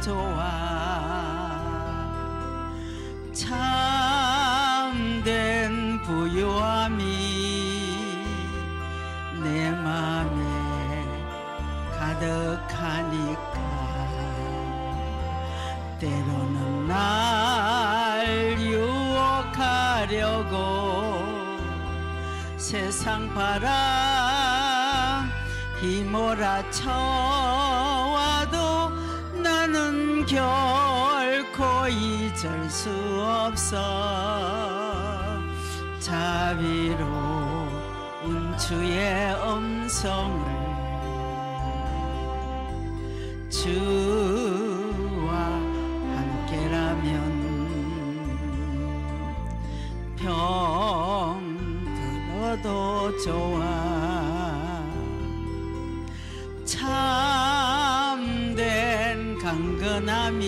좋아 참된 부유함이 내 맘에 가득하니까 때로는 날 유혹하려고 세상 바람 휘몰아쳐와도 결코 잊을 수 없어. 자비로운 주의 음성을 주와 함께라면 병들어도 좋아. 참된 강건함이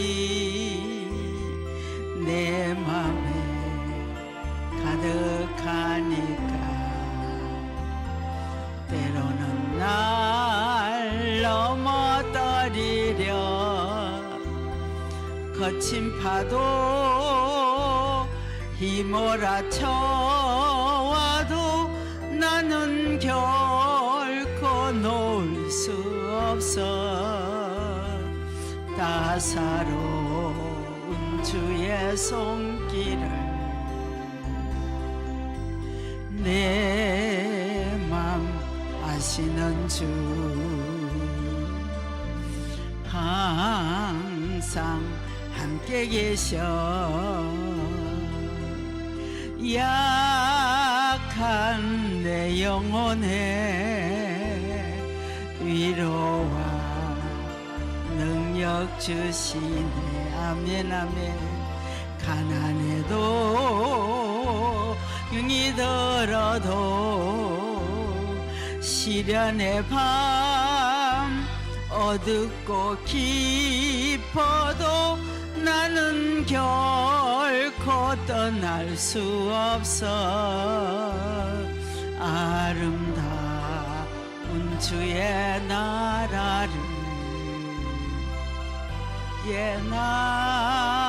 내 맘에 가득하니까. 때로는 날 넘어뜨리려 거친 파도 휘몰아쳐와도 나는 결코 놓을 수 없어 따사로운 주의 손길을 내 맘 아시는 주. 항상 함께 계셔. 약한 내 영혼에 위로와 능력 주시네. 아멘 아멘. 가난해도 용이 들어도 시련의 밤 어둡고 깊어도 나는 결코 떠날 수 없어. 아름다운 주의 나라를 예 나라를